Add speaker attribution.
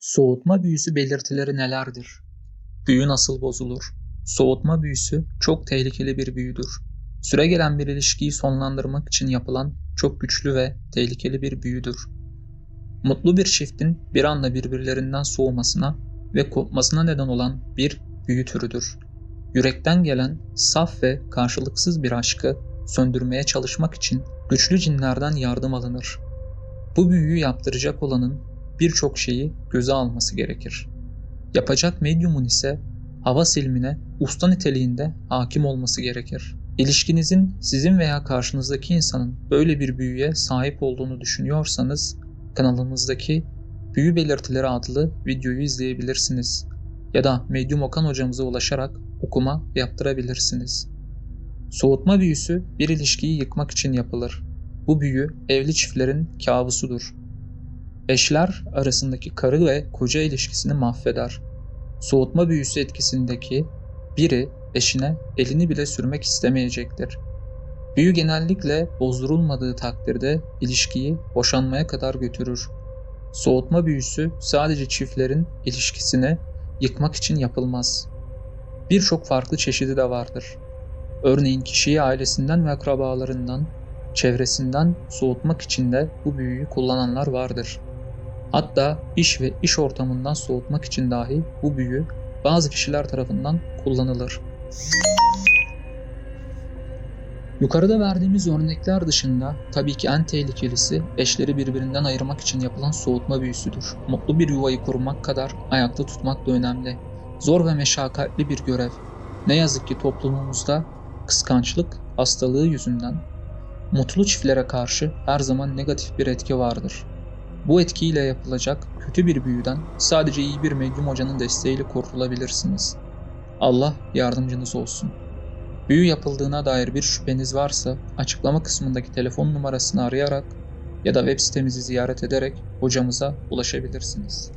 Speaker 1: Soğutma büyüsü belirtileri nelerdir? Büyü nasıl bozulur? Soğutma büyüsü çok tehlikeli bir büyüdür. Süregelen bir ilişkiyi sonlandırmak için yapılan çok güçlü ve tehlikeli bir büyüdür. Mutlu bir çiftin bir anda birbirlerinden soğumasına ve kopmasına neden olan bir büyü türüdür. Yürekten gelen saf ve karşılıksız bir aşkı söndürmeye çalışmak için güçlü cinlerden yardım alınır. Bu büyüyü yaptıracak olanın birçok şeyi göze alması gerekir. Yapacak medyumun ise hava silmine usta niteliğinde hakim olması gerekir. İlişkinizin sizin veya karşınızdaki insanın böyle bir büyüye sahip olduğunu düşünüyorsanız kanalımızdaki Büyü Belirtileri adlı videoyu izleyebilirsiniz. Ya da Medyum Okan hocamıza ulaşarak okuma yaptırabilirsiniz. Soğutma büyüsü bir ilişkiyi yıkmak için yapılır. Bu büyü evli çiftlerin kabusudur. Eşler arasındaki karı ve koca ilişkisini mahveder. Soğutma büyüsü etkisindeki biri eşine elini bile sürmek istemeyecektir. Büyü genellikle bozdurulmadığı takdirde ilişkiyi boşanmaya kadar götürür. Soğutma büyüsü sadece çiftlerin ilişkisini yıkmak için yapılmaz. Birçok farklı çeşidi de vardır. Örneğin kişiyi ailesinden ve akrabalarından, çevresinden soğutmak için de bu büyüyü kullananlar vardır. Hatta iş ve iş ortamından soğutmak için dahi bu büyü bazı kişiler tarafından kullanılır. Yukarıda verdiğimiz örnekler dışında tabii ki en tehlikelisi eşleri birbirinden ayırmak için yapılan soğutma büyüsüdür. Mutlu bir yuvayı kurmak kadar ayakta tutmak da önemli. Zor ve meşakkatli bir görev. Ne yazık ki toplumumuzda kıskançlık hastalığı yüzünden mutlu çiftlere karşı her zaman negatif bir etki vardır. Bu etkiyle yapılacak kötü bir büyüden sadece iyi bir medyum hocanın desteğiyle kurtulabilirsiniz. Allah yardımcınız olsun. Büyü yapıldığına dair bir şüpheniz varsa açıklama kısmındaki telefon numarasını arayarak ya da web sitemizi ziyaret ederek hocamıza ulaşabilirsiniz.